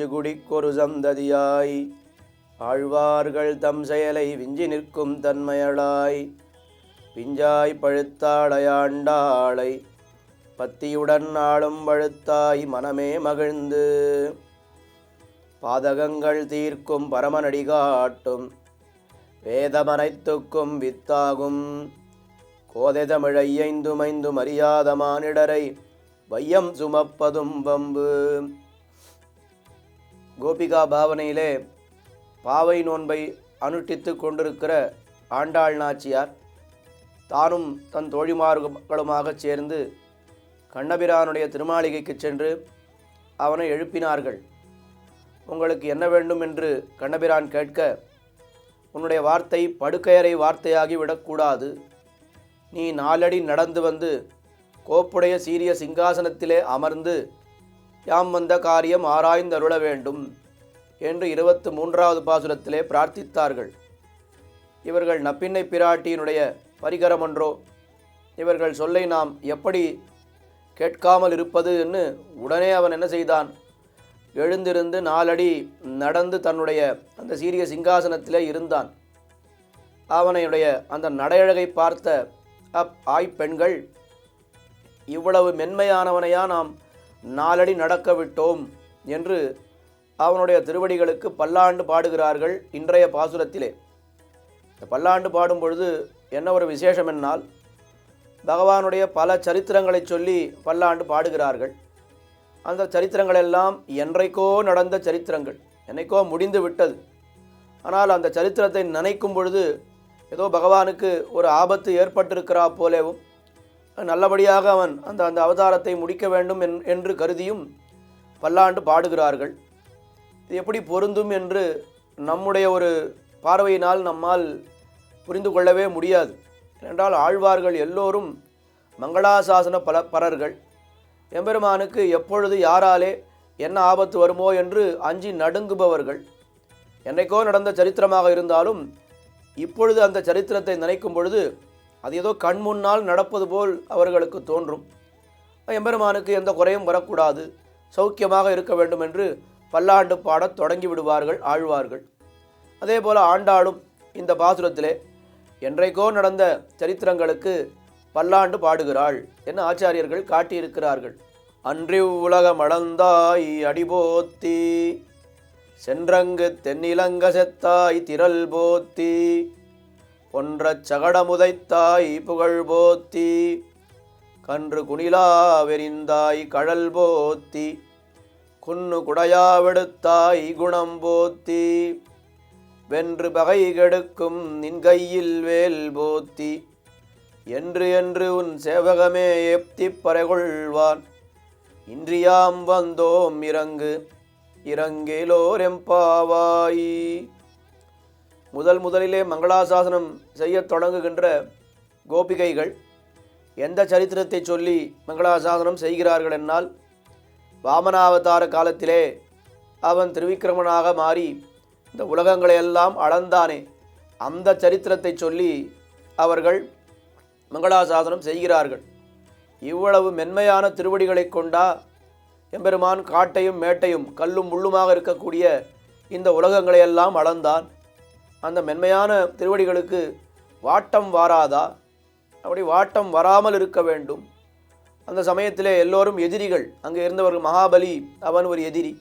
அஞ்சு குடிக்கொரு சந்ததியாய் ஆழ்வார்கள் தம் செயலை விஞ்சி நிற்கும் தன்மையளாய். பிஞ்சாய் பழுத்தாளையாண்டாளை பத்தியுடன் ஆளும் பழுத்தாய் மனமே மகிழ்ந்து. பாதகங்கள் தீர்க்கும் பரமனடி காட்டும் வேதமனைத்துக்கும் வித்தாகும். கோதை தமிழையைந்துமைந்து மரியாத மானிடரை வையம் சுமப்பதும் பம்பு கோபிகா பாவனையிலே பாவை நோன்பை அனுஷ்டித்து கொண்டிருக்கிற ஆண்டாள் நாச்சியார் தானும் தன் தோழிமார்களுமாக சேர்ந்து கண்ணபிரானுடைய திருமாளிகைக்கு சென்று அவனை எழுப்பினார்கள். உங்களுக்கு என்ன வேண்டும்? என்று கண்ணபிரான் கேட்க உன்னுடைய வார்த்தை படுக்கையறை வார்த்தையாகி விடக்கூடாது. நீ நாலடி நடந்து வந்து கோப்புடைய சீரிய சிங்காசனத்திலே அமர்ந்து யாம் வந்த காரியம் ஆராய்ந்தருள வேண்டும் என்று இருபத்து மூன்றாவது பாசுரத்திலே பிரார்த்தித்தார்கள். இவர்கள் நப்பின்னை பிராட்டியினுடைய பரிகரமன்றோ இவர்கள் சொல்லை நாம் எப்படி கேட்காமல் இருப்பது என்று உடனே அவன் என்ன செய்தான்? எழுந்திருந்து நாலடி நடந்து தன்னுடைய அந்த சீரிய சிங்காசனத்திலே இருந்தான். அவனையுடைய அந்த நடையழகை பார்த்த அப் ஆய்ப்பெண்கள் இவ்வளவு மென்மையானவனையா நாம் நாலடி நடக்க விட்டோம் என்று அவனுடைய திருவடிகளுக்கு பல்லாண்டு பாடுகிறார்கள் இன்றைய பாசுரத்திலே. இந்த பல்லாண்டு பாடும் பொழுது என்ன ஒரு விசேஷம் என்னால்? பகவானுடைய பல சரித்திரங்களை சொல்லி பல்லாண்டு பாடுகிறார்கள். அந்த சரித்திரங்கள் எல்லாம் என்றைக்கோ நடந்த சரித்திரங்கள். என்னைக்கோ முடிந்து விட்டது. ஆனால் அந்த சரித்திரத்தை நினைக்கும் பொழுது ஏதோ பகவானுக்கு ஒரு ஆபத்து ஏற்பட்டிருக்கிறா போலேவும் நல்லபடியாக அவன் அந்த அந்த அவதாரத்தை முடிக்க வேண்டும் என்- என்று கருதியும் பல்லாண்டு பாடுகிறார்கள். இது எப்படி பொருந்தும் என்று நம்முடைய ஒரு பார்வையினால் நம்மால் புரிந்து கொள்ளவே முடியாது. ஏனென்றால் ஆழ்வார்கள் எல்லோரும் மங்களாசாசன பல பரர்கள். எம்பெருமானுக்கு எப்பொழுது யாராலே என்ன ஆபத்து வருமோ என்று அஞ்சி நடுங்குபவர்கள். என்னைக்கோ நடந்த சரித்திரமாக இருந்தாலும் இப்பொழுது அந்த சரித்திரத்தை நினைக்கும் பொழுது அது ஏதோ கண் முன்னால் நடப்பது போல் அவர்களுக்கு தோன்றும். எம்பெருமானுக்கு எந்த குறையும் வரக்கூடாது. சௌக்கியமாக இருக்க வேண்டும் என்று பல்லாண்டு பாடத் தொடங்கி விடுவார்கள் ஆழ்வார்கள். அதே போல் ஆண்டாளும் இந்த பாசுரத்திலே என்றைக்கோ நடந்த சரித்திரங்களுக்கு பல்லாண்டு பாடுகிறாள் என ஆச்சாரியர்கள் காட்டியிருக்கிறார்கள். அன்றி உலகம் அளந்தாய் அடிபோத்தி சென்றங்கு தென்னிலங்க செத்தாய் திரள் போத்தி பொன்றச் சகடமுதைத்தாய் புகழ் போத்தி கன்று குணிலா வெறிந்தாய் கழல் போத்தி குன்னு குடையாவெடுத்தாய் குணம் போத்தி வென்று பகை கெடுக்கும் நின் கையில் வேல் போத்தி என்று என்று உன் சேவகமே எப்திப் பறைகொள்வான். இன்றியாம் வந்தோம் இறங்கு இறங்கேலோர் முதல் முதலிலே மங்களாசாசனம் செய்ய தொடங்குகின்ற கோபிகைகள் எந்த சரித்திரத்தை சொல்லி மங்களாசாசனம் செய்கிறார்கள் என்னால்? வாமனாவதார காலத்திலே அவன் திருவிக்கிரமனாக மாறி இந்த உலகங்களை எல்லாம் அளந்தானே. அந்த சரித்திரத்தை சொல்லி அவர்கள் மங்களாசாசனம் செய்கிறார்கள். இவ்வளவு மென்மையான திருவடிகளை கொண்டா எம்பெருமான் காட்டையும் மேட்டையும் கல்லும் முள்ளுமாக இருக்கக்கூடிய இந்த உலகங்களை எல்லாம் அளந்தான். அந்த மென்மையான திருவடிகளுக்கு வாட்டம் வாராதா? அப்படி வாட்டம் வராமல் இருக்க வேண்டும். அந்த சமயத்திலே எல்லோரும் எதிரிகள். அங்கே இருந்தவர்கள் மகாபலி அவன் ஒரு எதிரி.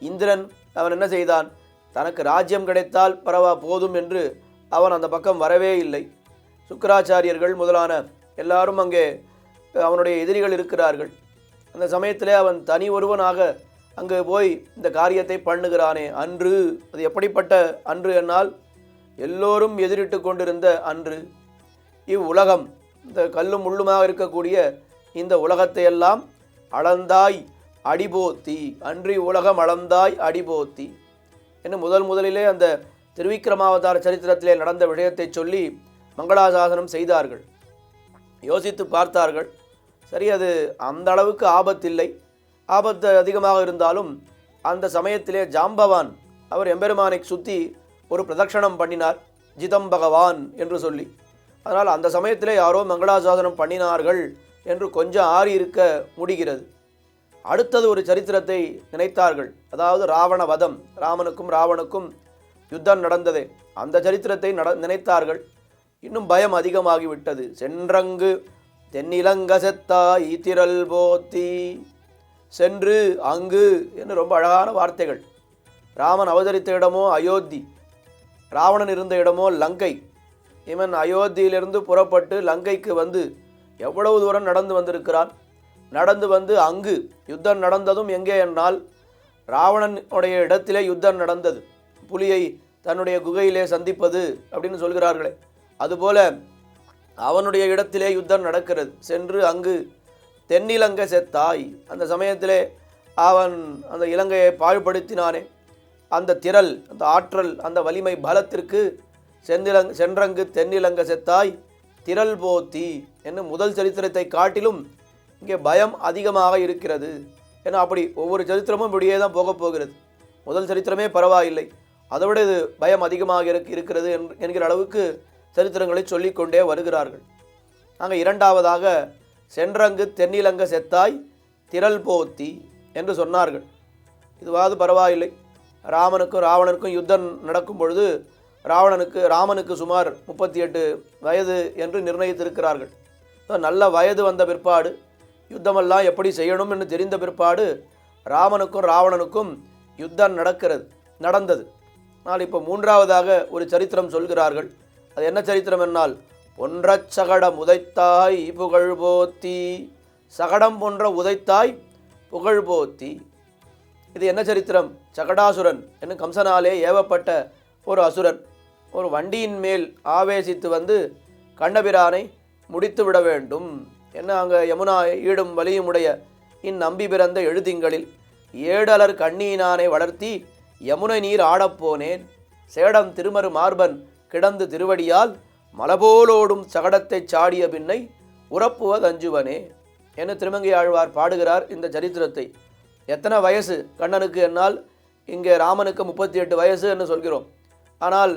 இந்திரன் அவன் என்ன செய்தான்? தனக்கு ராஜ்யம் கிடைத்தால் பரவா போதும் என்று அவன் அந்த பக்கம் வரவே இல்லை. சுக்கராச்சாரியர்கள் முதலான எல்லாரும் அங்கே அவனுடைய எதிரிகள் இருக்கிறார்கள். அந்த சமயத்திலே அவன் தனி ஒருவனாக அங்கே போய் இந்த காரியத்தை பண்ணுகிறானே. அன்று. அது எப்படிப்பட்ட அன்று என்னால் எல்லோரும் எதிரிட்டு கொண்டிருந்த அன்று இவ்வுலகம் இந்த கல்லும் முள்ளுமாக இருக்கக்கூடிய இந்த உலகத்தையெல்லாம் அளந்தாய் அடிபோத்தி அன்றி உலகம் அளந்தாய் அடிபோத்தி என்று முதல் முதலிலே அந்த திருவிக்கிரமாவதார சரித்திரத்திலே நடந்த விஷயத்தை சொல்லி மங்களாசாசனம் செய்தார்கள். யோசித்து பார்த்தார்கள் சரி அது அந்த அளவுக்கு ஆபத்தில்லை. ஆபத்து அதிகமாக இருந்தாலும் அந்த சமயத்திலே ஜாம்பவான் அவர் எம்பெருமானை சுற்றி ஒரு பிரதட்சணம் பண்ணினார். ஜிதம் பகவான் என்று சொல்லி. அதனால் அந்த சமயத்தில் யாரோ மங்களாசாதனம் பண்ணினார்கள் என்று கொஞ்சம் ஆறி இருக்க முடிகிறது. அடுத்தது ஒரு சரித்திரத்தை நினைத்தார்கள். அதாவது ராவண வதம் ராமனுக்கும் ராவணுக்கும் யுத்தம் நடந்ததே. அந்த சரித்திரத்தை நட நினைத்தார்கள். இன்னும் பயம் அதிகமாகிவிட்டது. சென்றங்கு தென்னிலங்க செத்தாய் போத்தி சென்று அங்கு என்று ரொம்ப அழகான வார்த்தைகள். ராமன் அவதரித்த இடமோ அயோத்தி. ராவணன் இருந்த இடமோ லங்கை. இவன் அயோத்தியிலிருந்து புறப்பட்டு லங்கைக்கு வந்து எவ்வளவு தூரம் நடந்து வந்திருக்கிறான்? நடந்து வந்து அங்கு யுத்தம் நடந்ததும் எங்கே என்றால் ராவணனுடைய இடத்திலே யுத்தம் நடந்தது. புலியை தன்னுடைய குகையிலே சந்திப்பது அப்படின்னு சொல்கிறார்களே. அதுபோல அவனுடைய இடத்திலே யுத்தம் நடக்கிறது. சென்று அங்கு தென்னிலங்கை செத்தாய். அந்த சமயத்திலே அவன் அந்த இலங்கையை பாழ்படுத்தினானே. அந்த திரள் அந்த ஆற்றல் அந்த வலிமை பலத்திற்கு செந்திலங் சென்றங்கு தென்னிலங்க செத்தாய் திரள் போத்தி என்னும் முதல் சரித்திரத்தை காட்டிலும் இங்கே பயம் அதிகமாக இருக்கிறது. ஏன்னா அப்படி ஒவ்வொரு சரித்திரமும் இப்படியே தான் போகப் போகிறது. முதல் சரித்திரமே பரவாயில்லை. அதை விட இது பயம் அதிகமாக இருக் இருக்கிறது என்கிற அளவுக்கு சரித்திரங்களை சொல்லிக்கொண்டே வருகிறார்கள். நாங்கள் இரண்டாவதாக சென்றங்கு தென்னிலங்க செத்தாய் திரள் போத்தி என்று சொன்னார்கள். இதுவாவது பரவாயில்லை. ராமனுக்கும் ராவணனுக்கும் யுத்தம் நடக்கும் பொழுது ராவணனுக்கு ராமனுக்கு சுமார் முப்பத்தி எட்டு வயது என்று நிர்ணயித்திருக்கிறார்கள். நல்ல வயது வந்த பிற்பாடு யுத்தமெல்லாம் எப்படி செய்யணும் என்று தெரிந்த பிற்பாடு ராமனுக்கும் ராவணனுக்கும் யுத்தம் நடக்கிறது நடந்தது. ஆனால் இப்போ மூன்றாவதாக ஒரு சரித்திரம் சொல்கிறார்கள். அது என்ன சரித்திரம் என்னால் பொன்றச் சகடம் உதைத்தாய் புகழ் போத்தி சகடம் போன்ற உதைத்தாய் புகழ் போத்தி இது என்ன சரித்திரம்? சகடாசுரன் என்னும் கம்சனாலே ஏவப்பட்ட ஒரு அசுரன். ஒரு வண்டியின் மேல் ஆவேசித்து வந்து கண்ணபிரானை முடித்து விட வேண்டும். என்ன அங்கே யமுனா ஈடும் வலியுமுடைய இந்நம்பி பிறந்த எழுதிங்களில் ஏடலர் கண்ணீனானை வளர்த்தி யமுனை நீர் ஆடப்போனேன் சேடம் திருமரு மார்பன் கிடந்து திருவடியால் மலபோலோடும் சகடத்தைச் சாடிய பின்னை உறப்புவதஞ்சுவனே என திருமங்கை ஆழ்வார் பாடுகிறார் இந்த சரித்திரத்தை. எத்தனை வயசு கண்ணனுக்கு என்னால் இங்கே ராமனுக்கு முப்பத்தி எட்டு வயசு என்று சொல்கிறோம். ஆனால்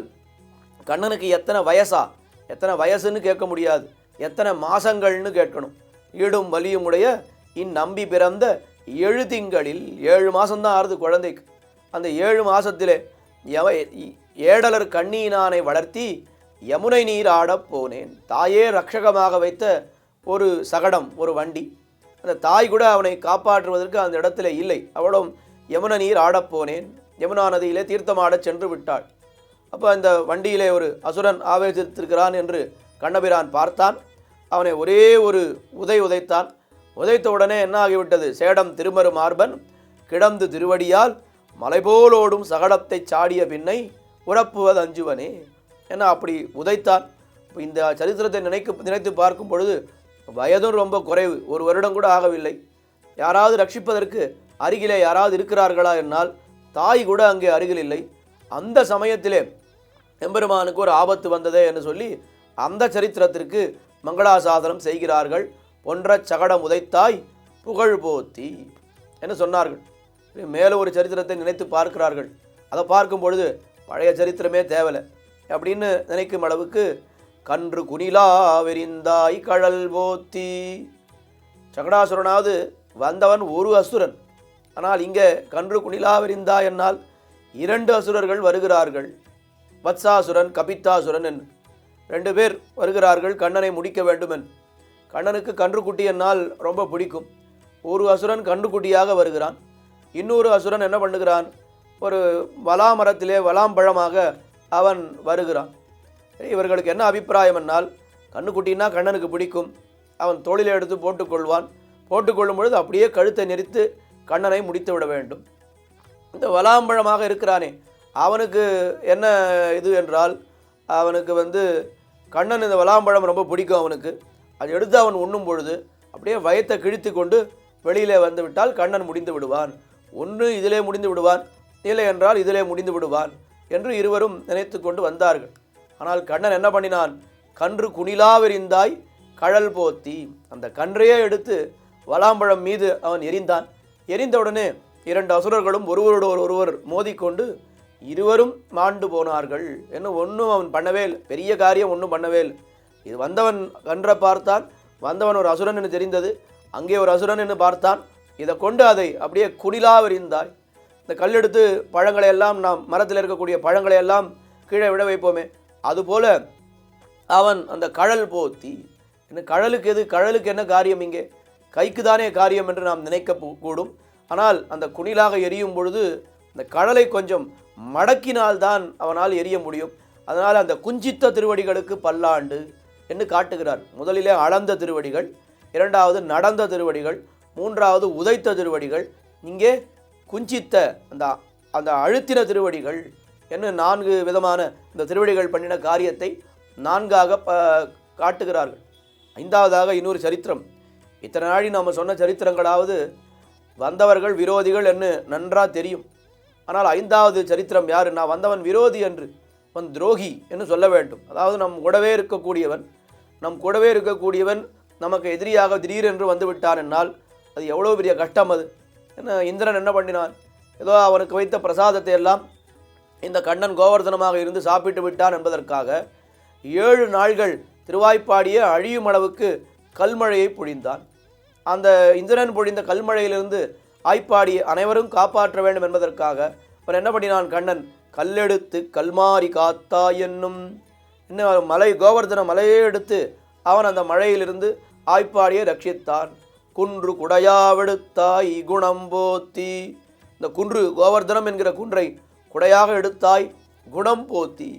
கண்ணனுக்கு எத்தனை வயசா? எத்தனை வயசுன்னு கேட்க முடியாது. எத்தனை மாசங்கள்னு கேட்கணும். ஈடும் வலியும் உடைய இந்நம்பி பிறந்த ஏழு திங்களில் ஏழு மாதம்தான் ஆறுது குழந்தைக்கு. அந்த ஏழு மாதத்திலே எவ ஏடலர் கண்ணீனானை வளர்த்தி யமுனை நீர் ஆடப் போனேன். தாயே ரட்சகமாக வைத்த ஒரு சகடம் ஒரு வண்டி. அந்த தாய் கூட அவனை காப்பாற்றுவதற்கு அந்த இடத்துல இல்லை. அவளும் யமுன நீர் ஆடப்போனேன் யமுனா நதியிலே தீர்த்தமாடச் சென்று விட்டாள். அப்போ அந்த வண்டியிலே ஒரு அசுரன் ஆவேசித்திருக்கிறான் என்று கண்ணபிரான் பார்த்தான். அவனை ஒரே ஒரு உதை உதைத்தான். உதைத்த உடனே என்ன ஆகிவிட்டது? சேடம் திருமரு மார்பன் கிடந்து திருவடியால் மலைபோலோடும் சகடத்தை சாடிய பின்னை உறப்புவது அஞ்சுவனே. என அப்படி உதைத்தான்? இந்த சரித்திரத்தை நினைக்க நினைத்து பார்க்கும் பொழுது வயதும் ரொம்ப குறைவு. ஒரு வருடம் கூட ஆகவில்லை. யாராவது ரட்சிப்பதற்கு அருகிலே யாராவது இருக்கிறார்களா என்னால் தாய் கூட அங்கே அருகில் இல்லை. அந்த சமயத்திலே எம்பெருமானுக்கு ஒரு ஆபத்து வந்ததே என்று சொல்லி அந்த சரித்திரத்திற்கு மங்களாசாசனம் செய்கிறார்கள். ஒன்ற சகடம் உதைத்தாய் புகழ் போத்தி என்று சொன்னார்கள். மேலும் மேலே ஒரு சரித்திரத்தை நினைத்து பார்க்கிறார்கள். அதை பார்க்கும் பொழுது பழைய சரித்திரமே தேவலை. அப்படின்னு நினைக்கும் அளவுக்கு கன்று குனிலா வெறிந்தாய் கழல் போத்தி. சகடாசுரனாவது வந்தவன் ஒரு அசுரன். ஆனால் இங்கே கன்று குனிலா வெறிந்தா என்னால் இரண்டு அசுரர்கள் வருகிறார்கள். வத்சாசுரன் கபித்தாசுரன் என்று. ரெண்டு பேர் வருகிறார்கள் கண்ணனை முடிக்க வேண்டுமென். கண்ணனுக்கு கன்றுக்குட்டி என்னால் ரொம்ப பிடிக்கும். ஒரு அசுரன் கன்றுக்குட்டியாக வருகிறான். இன்னொரு அசுரன் என்ன பண்ணுகிறான்? ஒரு வலாமரத்திலே வலாம்பழமாக அவன் வருகிறான். இவர்களுக்கு என்ன அபிப்பிராயம் என்னால்? கண்ணுக்குட்டின்னா கண்ணனுக்கு பிடிக்கும். அவன் தொழிலை எடுத்து போட்டுக்கொள்வான். போட்டுக்கொள்ளும் பொழுது அப்படியே கழுத்தை நெரித்து கண்ணனை முடித்து விட வேண்டும். இந்த வலாம்பழமாக இருக்கிறானே. அவனுக்கு என்ன இது என்றால் அவனுக்கு வந்து கண்ணன் இந்த வலாம்பழம் ரொம்ப பிடிக்கும் அவனுக்கு. அதை எடுத்து அவன் உண்ணும் பொழுது அப்படியே வயத்தை கிழித்து கொண்டு வெளியிலே வந்துவிட்டால் கண்ணன் முடிந்து விடுவான். ஒன்று இதிலே முடிந்து விடுவான் இல்லை என்றால் இதிலே முடிந்து விடுவான் என்று இருவரும் நினைத்து கொண்டு வந்தார்கள். ஆனால் கண்ணன் என்ன பண்ணினான்? கன்று குணிலாவெறிந்தாய் கழல் போத்தி. அந்த கன்றையே எடுத்து வலாம்பழம் மீது அவன் எரிந்தான். எரிந்தவுடனே இரண்டு அசுரர்களும் ஒருவரோடு ஒருவர் மோதிக்கொண்டு இருவரும் மாண்டு போனார்கள். என்ன ஒன்றும் அவன் பண்ணவே இல்லை. பெரிய காரியம் ஒன்றும் பண்ணவே இல்லை. இது வந்தவன் கன்றை பார்த்தான். வந்தவன் ஒரு அசுரன் என்று தெரிந்தது. அங்கே ஒரு அசுரன் என்று பார்த்தான். இதை கொண்டு அதை அப்படியே குடிலாவிருந்தாய் இந்த கல்லெடுத்து பழங்களை எல்லாம் நாம் மரத்தில் இருக்கக்கூடிய பழங்களை எல்லாம் கீழே விட வைப்போமே. அதுபோல் அவன் அந்த கழல் போத்தி என்ன கழலுக்கு எது கழலுக்கு என்ன காரியம் இங்கே? கைக்கு தானே காரியம் என்று நாம் நினைக்க கூடும் ஆனால் அந்த குணிலாக எரியும் பொழுது அந்த கழலை கொஞ்சம் மடக்கினால்தான் அவனால் எரிய முடியும். அதனால் அந்த குஞ்சித்த திருவடிகளுக்கு பல்லாண்டு என்று காட்டுகிறார். முதலிலே அளந்த திருவடிகள் இரண்டாவது நடந்த திருவடிகள் மூன்றாவது உதைத்த திருவடிகள் இங்கே குஞ்சித்த அந்த அந்த அழுத்தின திருவடிகள் என்று நான்கு விதமான இந்த திருவடிகள் பண்ணின காரியத்தை நான்காக ப காட்டுகிறார்கள். ஐந்தாவதாக இன்னொரு சரித்திரம். இத்தனை நாளி நாம் சொன்ன சரித்திரங்களாவது வந்தவர்கள் விரோதிகள் என்று நன்றாக தெரியும். ஆனால் ஐந்தாவது சரித்திரம் யாரு? நான் வந்தவன் விரோதி என்று அவன் துரோகி என்று சொல்ல வேண்டும். அதாவது நம் கூடவே இருக்கக்கூடியவன் நம் கூடவே இருக்கக்கூடியவன் நமக்கு எதிரியாக திடீரென்று வந்து விட்டான் என்னால் அது எவ்வளோ பெரிய கஷ்டம் அது. என்ன இந்திரன் என்ன பண்ணினான்? ஏதோ அவனுக்கு வைத்த பிரசாதத்தை எல்லாம் இந்த கண்ணன் கோவர்தனமாக இருந்து சாப்பிட்டு விட்டான் என்பதற்காக ஏழு நாள்கள் திருவாய்ப்பாடிய அழியும் அளவுக்கு கல்மழையை பொழிந்தான். அந்த இந்திரன் பொழிந்த கல்மழையிலிருந்து ஆய்ப்பாடி அனைவரும் காப்பாற்ற வேண்டும் என்பதற்காக அவன் என்ன பண்ணினான்? கண்ணன் கல்லெடுத்து கல்மாரி காத்தா என்னும் இன்னும் மலை கோவர்தன மலையை எடுத்து அவன் அந்த மழையிலிருந்து ஆய்ப்பாடியை ரட்சித்தான். குன்று குடையாவெடுத்தாய் குணம் போத்தி இந்த குன்று கோவர்தனம் என்கிற குன்றை குடையாக எடுத்தாய் குணம் போத்தி.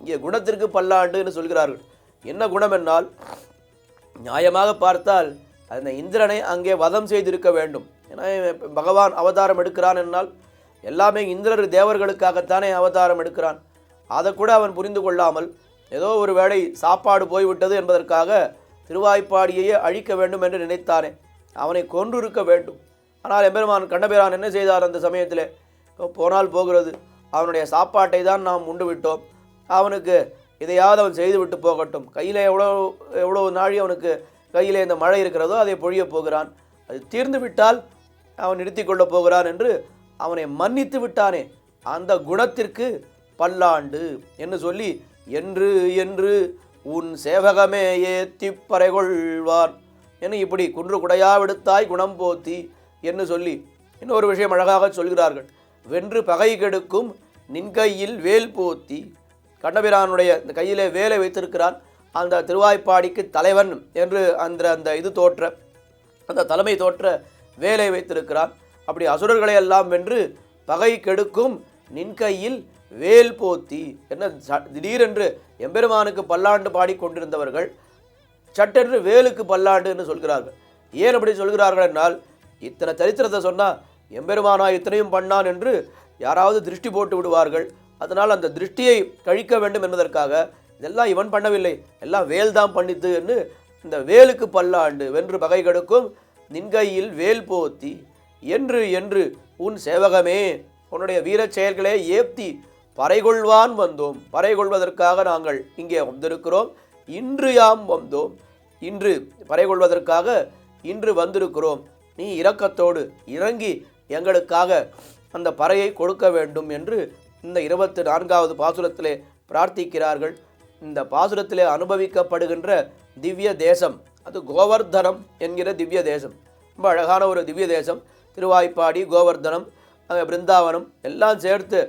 இங்கே குணத்திற்கு பல்லாண்டு என்று சொல்கிறார்கள். என்ன குணம் என்னால் நியாயமாக பார்த்தால் அந்த இந்திரனை அங்கே வதம் செய்திருக்க வேண்டும். ஏன்னா பகவான் அவதாரம் எடுக்கிறான் என்னால் எல்லாமே இந்திரர் தேவர்களுக்காகத்தானே அவதாரம் எடுக்கிறான். அதை கூட அவன் புரிந்து கொள்ளாமல் ஏதோ ஒரு வேளை சாப்பாடு போய்விட்டது என்பதற்காக திருவாய்ப்பாடியையே அழிக்க வேண்டும் என்று நினைத்தானே. அவனை கொன்றிருக்க வேண்டும். ஆனால் எம்பெருமான் கண்ணபிரான் என்ன செய்தார் அந்த சமயத்தில்? போனால் போகிறது. அவனுடைய சாப்பாட்டை தான் நாம் உண்டு விட்டோம். அவனுக்கு இதையாவது அவன் செய்துவிட்டு போகட்டும். கையில் எவ்வளோ எவ்வளோ நாழி அவனுக்கு கையில் இந்த மழை இருக்கிறதோ அதை பொழியப் போகிறான். அது தீர்ந்து விட்டால் அவன் நிறுத்தி கொள்ளப் போகிறான் என்று அவனை மன்னித்து விட்டானே. அந்த குணத்திற்கு பல்லாண்டு என்று சொல்லி என்று என்று உன் சேவகமே ஏத்தி பறைகொள்வார் என்று இப்படி குன்று குடையாவெடுத்தாய் குணம் போத்தி என்று சொல்லி இன்னொரு விஷயம் அழகாக சொல்கிறார்கள். வென்று பகை கெடுக்கும் நின் கையில் வேல் போத்தி கண்ணபிரானுடைய இந்த கையிலே வேலை வைத்திருக்கிறான். அந்த திருவாய்ப்பாடிக்கு தலைவன் என்று அந்த அந்த இது தோற்ற அந்த தலைமை தோற்ற வேலை வைத்திருக்கிறான். அப்படி அசுரர்களை எல்லாம் வென்று பகை கெடுக்கும் நின் கையில் வேல் போத்தி என்ன திடீரென்று எம்பெருமானுக்கு பல்லாண்டு பாடிக்கொண்டிருந்தவர்கள் சட்டென்று வேலுக்கு பல்லாண்டு என்று சொல்கிறார்கள். ஏன் அப்படி சொல்கிறார்கள் என்றால் இத்தனை சரித்திரத்தை சொன்னால் எம்பெருமானா இத்தனையும் பண்ணான் என்று யாராவது திருஷ்டி போட்டு விடுவார்கள். அதனால் அந்த திருஷ்டியை கழிக்க வேண்டும் என்பதற்காக இதெல்லாம் இவன் பண்ணவில்லை. எல்லாம் வேல் தான் பண்ணித்து என்று இந்த வேலுக்கு பல்லாண்டு வென்று பகை கெடுக்கும். நின்கையில் வேல் போத்தி என்று என்று உன் சேவகமே உன்னுடைய வீரச் செயல்களே ஏப்தி பறைகொள்வான் வந்தோம். பறைகொள்வதற்காக நாங்கள் இங்கே வந்திருக்கிறோம். இன்று யாம் வந்தோம். இன்று பறைகொள்வதற்காக இன்று வந்திருக்கிறோம். நீ இரக்கத்தோடு இறங்கி எங்களுக்காக அந்த பறையை கொடுக்க வேண்டும் என்று இந்த இருபத்தி நான்காவது பாசுரத்திலே பிரார்த்திக்கிறார்கள். இந்த பாசுரத்திலே அனுபவிக்கப்படுகின்ற திவ்ய தேசம் அது கோவர்தனம் என்கிற திவ்ய தேசம். ரொம்ப அழகான ஒரு திவ்ய தேசம். திருவாய்ப்பாடி கோவர்தனம் அங்கே பிருந்தாவனம் எல்லாம் சேர்த்து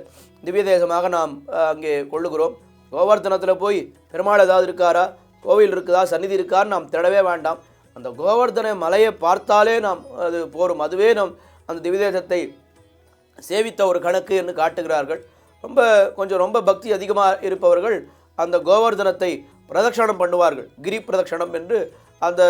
திவ்ய தேசமாக நாம் அங்கே கொள்ளுகிறோம். கோவர்தனத்தில் போய் பெருமாள் ஏதாவது இருக்காரா? கோவில் இருக்குதா? சந்நிதி இருக்கான்னு நாம் தேடவே வேண்டாம். அந்த கோவர்தன மலையை பார்த்தாலே நாம் அது போரும். அதுவே நாம் அந்த திவ்ய தேசத்தை சேவித்த ஒரு கணக்கு என்று காட்டுகிறார்கள். ரொம்ப கொஞ்சம் ரொம்ப பக்தி அதிகமாக இருப்பவர்கள் அந்த கோவர்தனத்தை பிரதட்சணம் பண்ணுவார்கள். கிரி பிரதட்சணம் என்று அந்த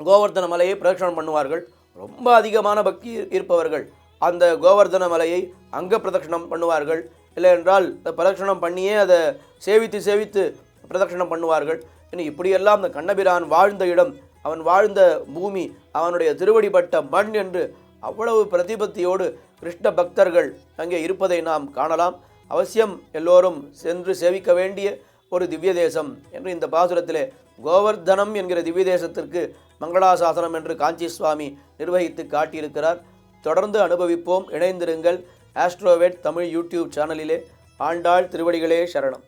கோவர்தன மலையை பிரதட்சணம் பண்ணுவார்கள். ரொம்ப அதிகமான பக்தி இருப்பவர்கள் அந்த கோவர்தன மலையை அங்க பிரதட்சணம் பண்ணுவார்கள். இல்லை என்றால் இந்த பிரதட்சணம் பண்ணியே அதை சேவித்து சேவித்து பிரதட்சணம் பண்ணுவார்கள். இன்னும் இப்படியெல்லாம் அந்த கண்ணபிரான் வாழ்ந்த இடம் அவன் வாழ்ந்த பூமி அவனுடைய திருவடிப்பட்ட மண் என்று அவ்வளவு பிரதிபத்தியோடு கிருஷ்ண பக்தர்கள் அங்கே இருப்பதை நாம் காணலாம். அவசியம் எல்லோரும் சென்று சேவிக்க வேண்டிய ஒரு திவ்ய தேசம் என்று இந்த பாசுரத்திலே கோவர்தனம் என்கிற திவ்ய தேசத்திற்கு மங்களாசாசனம் என்று காஞ்சி சுவாமி நிர்வகித்து காட்டியிருக்கிறார். தொடர்ந்து அனுபவிப்போம் இணைந்திருங்கள். ஆஸ்ட்ரோவேட் தமிழ் யூடியூப் சேனலிலே ஆண்டாள் திருவடிகளே சரணம்.